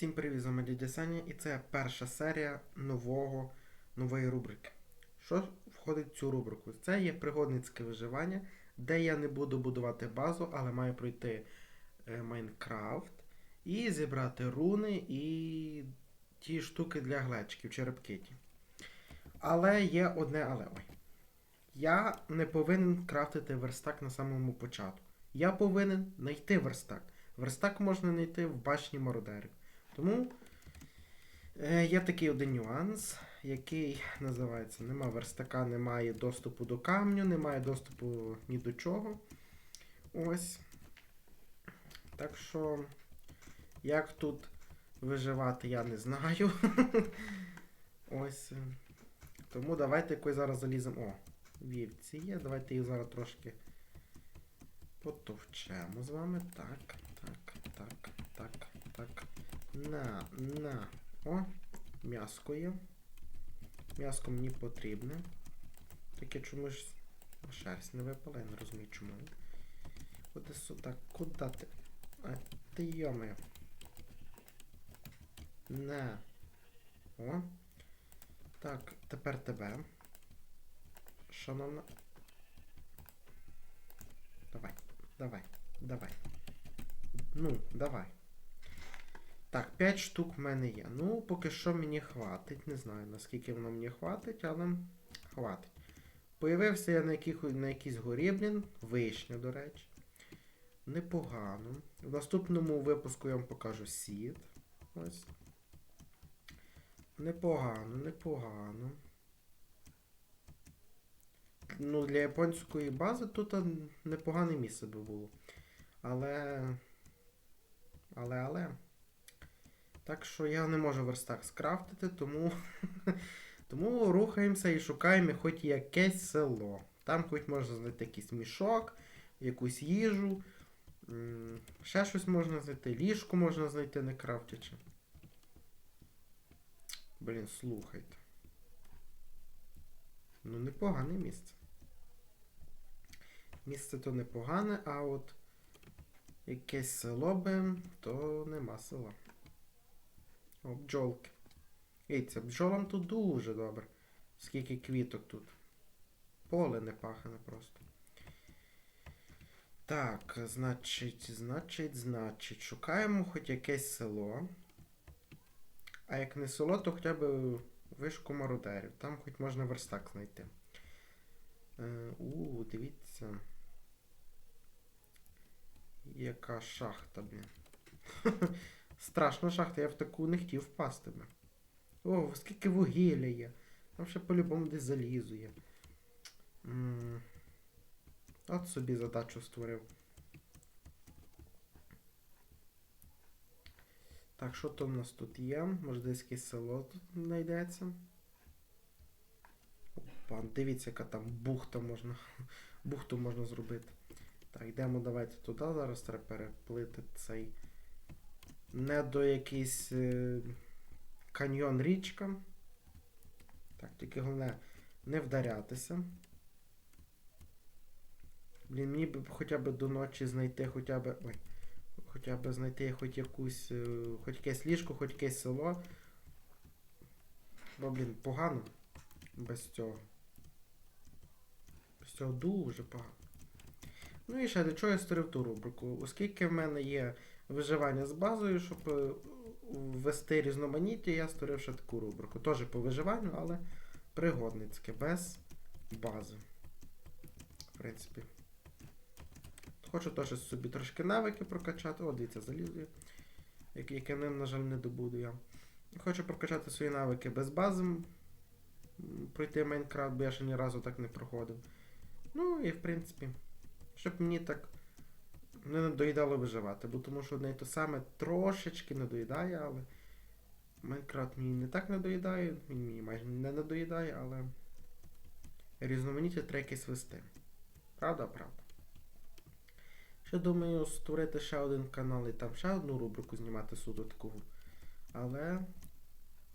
Всім привіт, з вами Дядя Саня, і це перша серія нового, нової рубрики. Що входить в цю рубрику? Це є пригодницьке виживання, де я не буду будувати базу, але маю пройти е, Майнкрафт і зібрати руни і ті штуки для глечиків, черепки ті. Але є одне але. Я не повинен крафтити верстак на самому початку. Я повинен знайти верстак. Верстак можна знайти в башні мародерів. Тому е, є такий один нюанс, який називається нема верстака, немає доступу до камню, немає доступу ні до чого. Ось. Так що, як тут виживати, я не знаю. Ось. Тому давайте якось зараз заліземо. О, вівці є. Давайте їх зараз трошки потовчемо з вами. Так, так, так, так, так. На, на. О, м'яско є. М'яско мені потрібне. Таке чомусь шерсть не випала, я не розумію чому. Куди сюди? Куди ти? А ти йоми. На. О. Так, тепер тебе. Шановна. Давай, давай, давай. Ну, давай. Так, 5 штук в мене є. Ну, поки що мені хватить. Не знаю, наскільки воно мені хватить, але хватить. Появився я на, яких, на якійсь горі, блін. Вишня, до речі. Непогано. В наступному випуску я вам покажу сід. Ось. Непогано, непогано. Ну, для японської бази тут непогане місце би було. Але. Але, але. Так що я не можу верстак скрафтити, тому. тому рухаємося і шукаємо хоч якесь село. Там хоч можна знайти якийсь мішок, якусь їжу. Ще щось можна знайти, ліжку можна знайти, не крафтячи. Блін, слухайте. Ну, непогане місце. Місце то непогане, а от якесь село би, то нема села. О, бджолки. Дивіться, бджолам тут дуже добре. Скільки квіток тут. Поле не пахане просто. Так, значить, значить, значить, шукаємо хоч якесь село. А як не село, то хоча б вишку мародерів. Там хоч можна верстак знайти. Е, у, дивіться. Яка шахта, блін. Страшна шахта, я в таку не хотів впасти. О, скільки вугілля є. Там ще по-любому десь залізу є. От собі задачу створив. Так, що то в нас тут є? Може десь якесь село тут знайдеться. Опа, дивіться, яка там бухта можна. Бухту можна зробити. Так, йдемо давайте туди. Зараз треба переплити цей. Не до якийсь е, каньйон річка. Так, тільки головне не вдарятися. Блін, мені б хоча б до ночі знайти хоча б. Ой. Хоча б знайти хоч якусь. е, хоч якесь ліжко, хоч якесь село. Бо, блін, погано. Без цього. Без цього дуже погано. Ну і ще до чого я створив ту рубрику. Оскільки в мене є виживання з базою, щоб е, ввести різноманіття, я створив ще таку рубрику. Теж по виживанню, але пригодницьке, без бази. В принципі. Хочу теж собі трошки навики прокачати. О, дивіться, залізу, як- яке ним, на жаль, не добуду я. Хочу прокачати свої навики без бази. Пройти Майнкрафт, бо я ще ні разу так не проходив. Ну і в принципі, щоб мені так не надоїдало виживати, бо тому що одне й то саме трошечки надоїдає, але Майнкрафт мені не так надоїдає, він мені майже не надоїдає, але різноманіття треба якесь вести. Правда, правда. Ще думаю створити ще один канал і там ще одну рубрику знімати суду таку. Але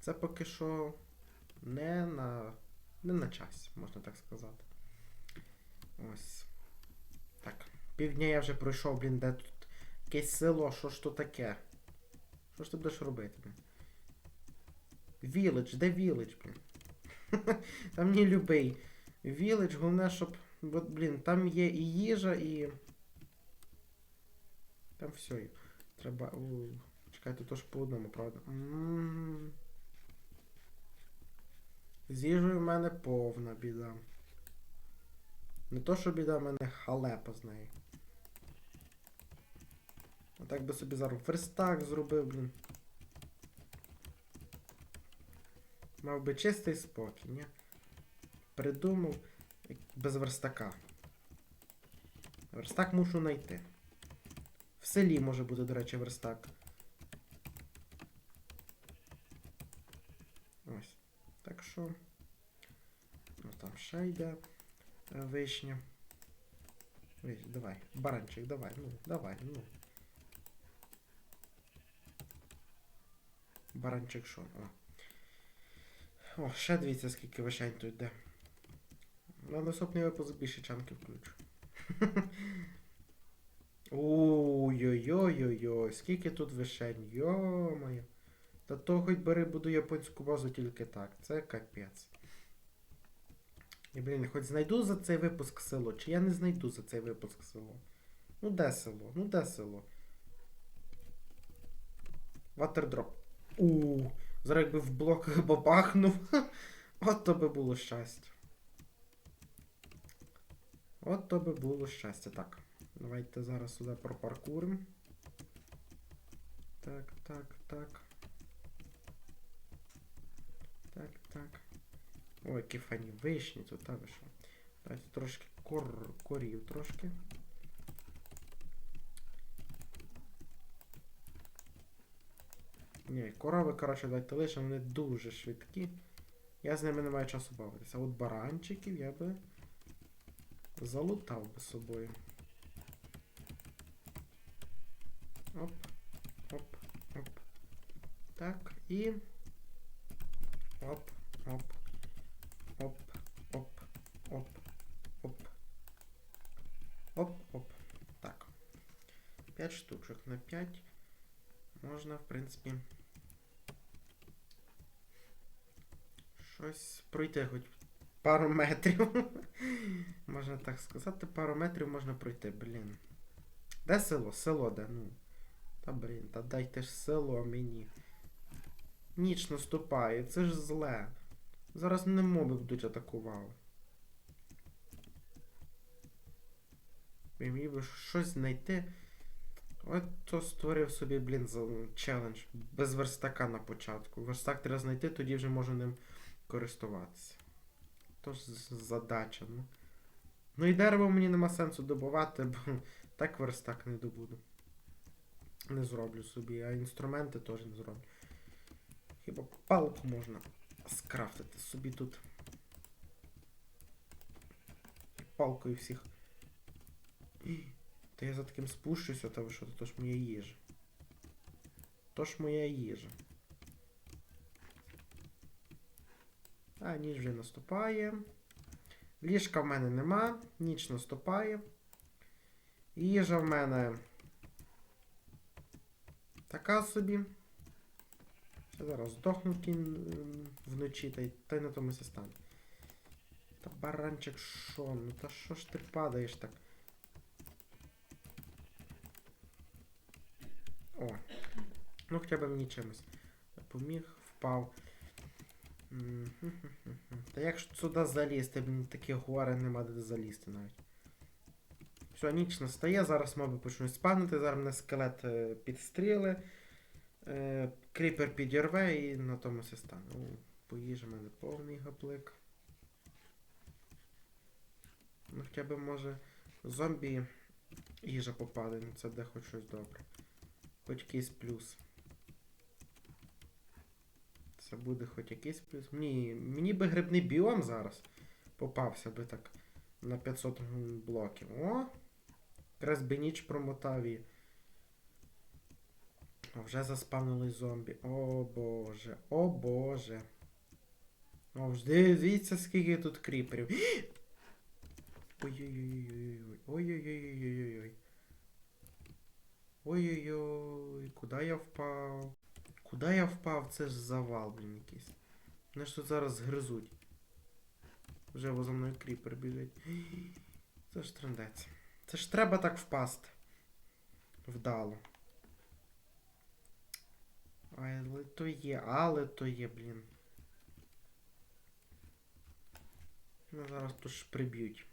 це поки що не на, не на часі, можна так сказати. Ось. Півдня я вже пройшов, блін, де тут якесь село, що ж то таке? Що ж ти будеш робити, блін? Village, де Village, блін? Там не любий. Village, головне, щоб. От, блін, там є і їжа, і. Там все. є. Треба. Чекайте, то ж по одному, правда? З їжею в мене повна біда. Не то, що біда, в мене халепа з нею. Так би собі зараз верстак зробив, блін. Мав би чистий спокій, ні? Придумав без верстака. Верстак мушу знайти. В селі може бути, до речі, верстак. Ось. Так що. Ну там ще йде е, вишня. Виш, давай, баранчик, давай, ну, давай, ну. Баранчик що? О. О, ще дивіться, скільки вишень тут йде. На наступний випуск більше чанки включу. Ой-ой-ой-ой-ой, скільки тут вишень, йо-моє. Та то хоч бери буду японську базу тільки так. Це капець. І, блін, хоч знайду за цей випуск село, чи я не знайду за цей випуск село. Ну де село? Ну де село? Ватердроп. У, зараз якби в блок бабахнув. От то би було щастя. От то би було щастя. Так. Давайте зараз сюди пропаркуримо. Так, так, так. Так, так. Ой, які фані вишні тут, та ви що? Давайте трошки кор... корів трошки. Ні, корови, коротше, давайте лише вони дуже швидкі. Я з ними не маю часу бавитися. А от баранчиків я би залутав би собою. Оп, оп, оп. Так, і. Оп, оп. Оп, оп, оп, оп. Оп, оп. Так. 5 штучок на 5. Можна, в принципі. Щось пройти хоч пару метрів. можна так сказати, пару метрів можна пройти, блін. Де село? Село де? Ну. Та блін, та дайте ж село мені. Ніч наступає, це ж зле. Зараз не моби будуть атакували. Мені би щось знайти. От то створив собі, блін, челендж. Без верстака на початку. Верстак треба знайти, тоді вже можу ним користуватися. То ж з- задача, ну. Ну і дерево мені нема сенсу добувати, бо так верстак не добуду. Не зроблю собі, а інструменти теж не зроблю. Хіба палку можна скрафтити собі тут. Палкою всіх. Та я за таким спущуся, та ви що, то ж моя їжа. То ж моя їжа. А, ніч вже наступає. Ліжка в мене нема, ніч наступає. Їжа в мене така собі. Я зараз здохну вночі, та й, та й на тому все стане. Та баранчик шо? Ну та що ж ти падаєш так? О. Ну хоча б мені чимось. Поміг, впав. Та як ж сюди залізти? Такі гори нема де залізти навіть. Все, ніч настає, зараз моби почнуть спавнити, зараз мене скелет е, підстріли. Е, кріпер підірве і на тому все стане. О, по їжі в мене повний гаплик. Ну хоча б може зомбі їжа попаде, ну це де хоч щось добре. Хоч якийсь плюс. Це буде хоч якийсь плюс. Мені, мені би грибний біом зараз попався би так на 500 блоків. О! Якраз би ніч промотав. О, вже заспавнили зомбі. О боже, о боже. О, дивіться, скільки тут кріперів. Ой-ой-ой-ой-ой. Ой-ой-ой-ой-ой-ой. Ой-ой-ой, куди я впав? Куди я впав? Це ж завал, блін, якийсь. Мене ж тут зараз згризуть. Вже за мною кріпер біжить. Це ж трендець. Це ж треба так впасти. Вдало. Але то є, але то є, блін. Ну зараз тут ж приб'ють.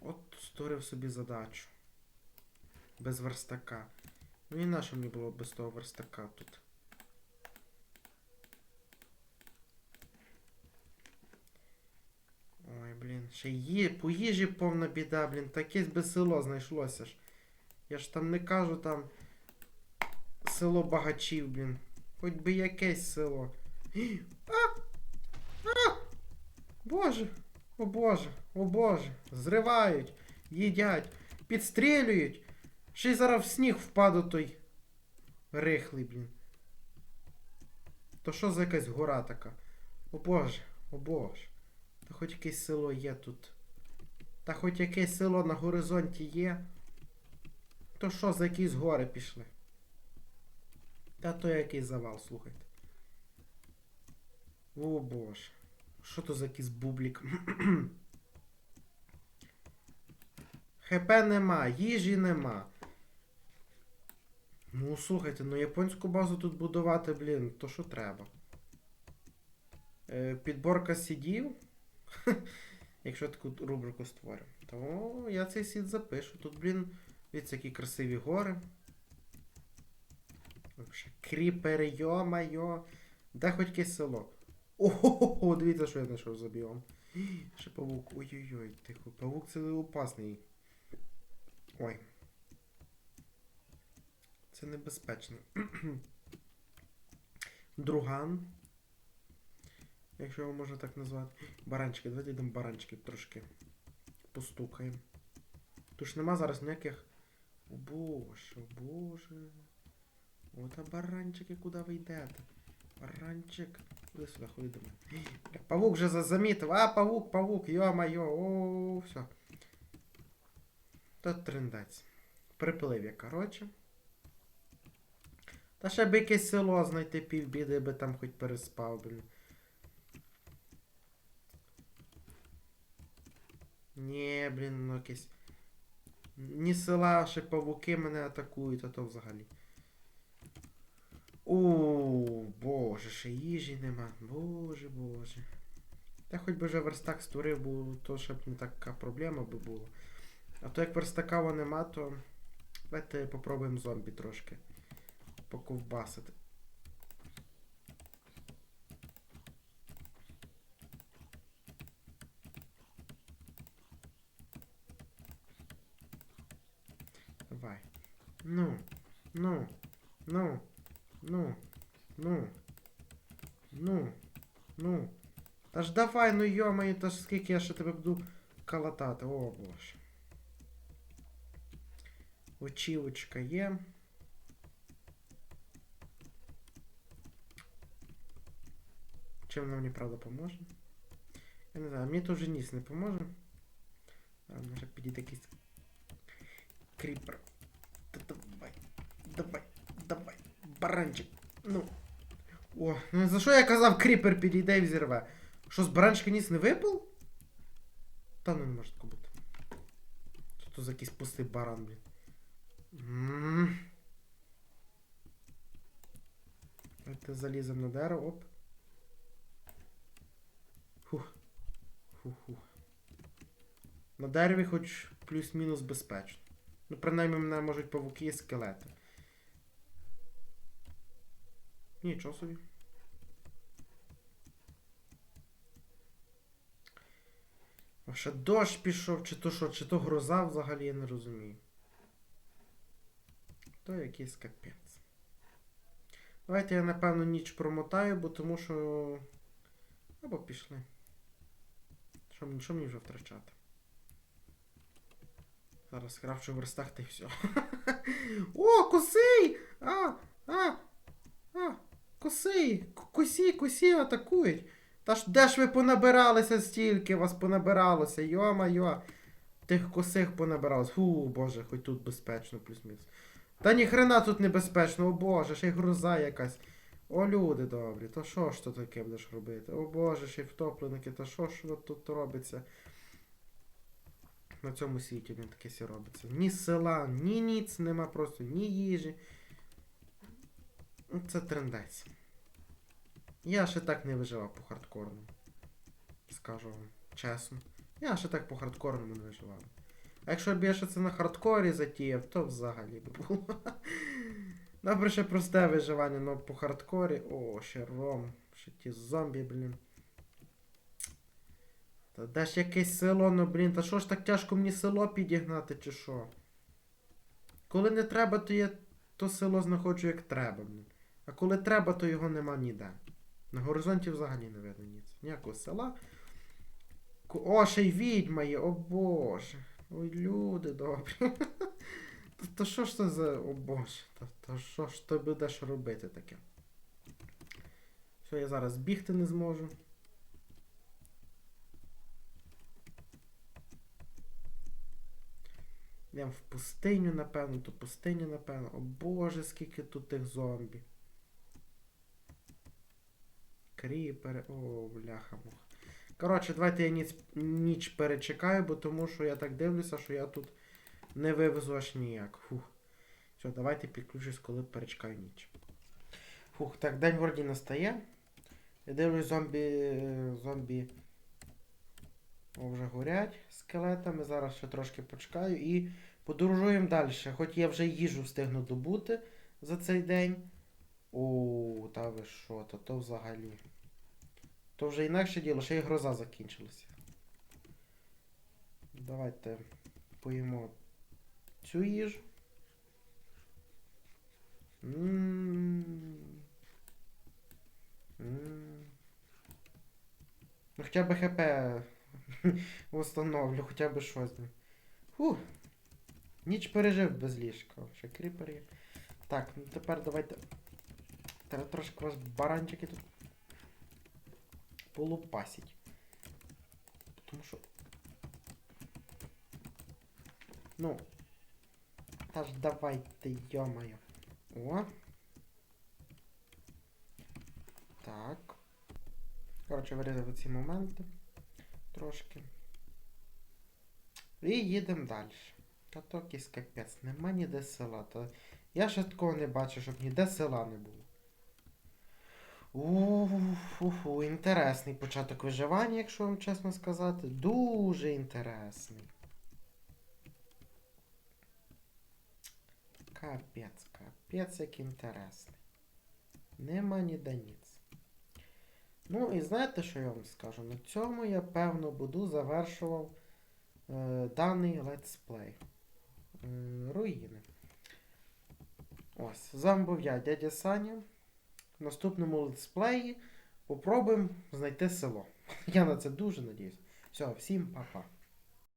От створив собі задачу. Без верстака. Ну і на що мені було без того верстака тут? Ой, блін, ще є, по їжі повна біда, блін, таке би село знайшлося ж. Я ж там не кажу там село багачів, блін. Хоч би якесь село. А! А! Боже! О Боже! О Боже! Зривають, їдять, підстрілюють. Ще й зараз в сніг впаду той рихлий, блін. То що за якась гора така? О Боже, о Боже. Та хоч якесь село є тут. Та хоч якесь село на горизонті є. То що за якісь гори пішли? Та то якийсь завал, слухайте. О боже. Що то за якийсь бублік? ХП нема, їжі нема. Ну, слухайте, ну японську базу тут будувати, блін, то що треба. Е, підборка сідів. Якщо таку рубрику створю, то я цей сід запишу. Тут, блін, дивіться, які красиві гори. Кріпери, йо-майо. Де хоч якесь село? Ого, дивіться, що я знайшов за біом. Ще павук. Ой-ой-ой, тихо. Павук це опасний. Ой. Це небезпечно. Друган. Якщо його можна так назвати. Баранчики, давайте йдемо баранчики трошки. Постукаємо. Тут ж нема зараз ніяких. О боже, о боже. От а баранчики, куди ви йдете? Баранчик. Іди сюди, ходи. Павук вже замітив. А, павук, павук, йо-майо, о, все. Тут трендець. Приплив я, коротше. Та ще б якесь село знайти півбіди, би там хоч переспав, блін. Ні, блін, ну якесь. Ні села, ще павуки мене атакують, а то взагалі. О, боже, ще їжі нема. Боже, боже. Та хоч би вже верстак створив, бо то ще б не така проблема би була. А то як верстака нема, то давайте попробуємо зомбі трошки поковбасити. Давай. Ну, ну, ну, ну, ну, ну, ну. Та ж давай, ну йомаю, та ж скільки я ще тебе буду калатати. О боже. Очівочка є. Чим вона мені правда поможе? Я не знаю, мені теж ніс не поможе. Може підійде якийсь кріпер. Та давай, давай, давай, баранчик. Ну. О, ну за що я казав, кріпер підійде і взірве? Що з баранчика ніс не випав? Та ну не може такого бути. Що то за якийсь пустий баран, блін. М. Давайте на дерево, оп. Фух. Фу-ху. На дереві хоч плюс-мінус безпечно. Ну, принаймні мене можуть павуки і скелети. Нічого собі. А ще дощ пішов, чи то що, чи то гроза взагалі, я не розумію. То якийсь капець. Давайте я, напевно, ніч промотаю, бо тому що. Або пішли. Що, що мені вже втрачати? Зараз крафчу верстах та й все. О, косий! А! А! А! Косий! Косі, косі атакують! Та ж де ж ви понабиралися стільки, вас понабиралося, йо-майо! Тих косих понабиралось. Фу, боже, хоч тут безпечно, плюс-мінус. Та ніхрена тут небезпечно, о боже, ще й груза якась. О, люди добрі, то що ж то таке будеш робити? О боже, ще й втопленики, та що ж от тут робиться? На цьому світі він таке сі робиться. Ні села, ні ніц нема просто, ні їжі. Ну, Це трендець. Я ще так не виживав по хардкорному. Скажу вам чесно. Я ще так по хардкорному не виживав. А якщо б я ще це на хардкорі затіяв, то взагалі би було. Добре, ще просте виживання, але по хардкорі. О, ще ром. Ще ті зомбі, блін. Та де ж якесь село, ну блін, та що ж так тяжко мені село підігнати, чи що? Коли не треба, то я то село знаходжу як треба, блін. А коли треба, то його нема ніде. На горизонті взагалі не видно ніц. Ніякого села. О, ще й відьма є, о боже. Ой, люди добрі. То що ж це за. О боже, то, то що ж ти будеш робити таке? Все, я зараз бігти не зможу. Йдемо в пустиню, напевно, то пустиня, напевно. О боже, скільки тут тих зомбі. Кріпери. О, бляха муха. Коротше, давайте я ніч, ніч перечекаю, бо тому що я так дивлюся, що я тут не вивезу аж ніяк. Фух. Все, давайте підключусь, коли перечекаю ніч. Фух, так, день вроді настає. Я дивлюсь, зомбі. зомбі. О, вже горять скелетами. Зараз ще трошки почекаю і подорожуємо далі. Хоч я вже їжу встигну добути за цей день. О, та ви що, то, то взагалі. То вже інакше діло, ще й гроза закінчилася. Давайте поїмо цю їжу. Ну хоча б ХП встановлю, хоча б щось. Фух. Ніч пережив без ліжка. Ще кріпер є. Так, ну тепер давайте. Треба трошки вас баранчики тут полупасить. Тому що. Ну. Та ж давайте, йомаю. О. Так. Коротше, вирізав ці моменти. Трошки. І їдемо далі. Та якийсь капець, нема ніде села. Та... Я ще такого не бачу, щоб ніде села не було. Уфу, інтересний початок виживання, якщо вам чесно сказати. Дуже інтересний. Капець, капець, як інтересний. Нема ніде ніц. Ну і знаєте, що я вам скажу? На цьому я певно буду завершував е, даний летсплей. Е, руїни. Ось, з вами був я, дядя Саня. В наступному летсплеї попробуємо знайти село. Я на це дуже надіюсь. Все, всім па-па.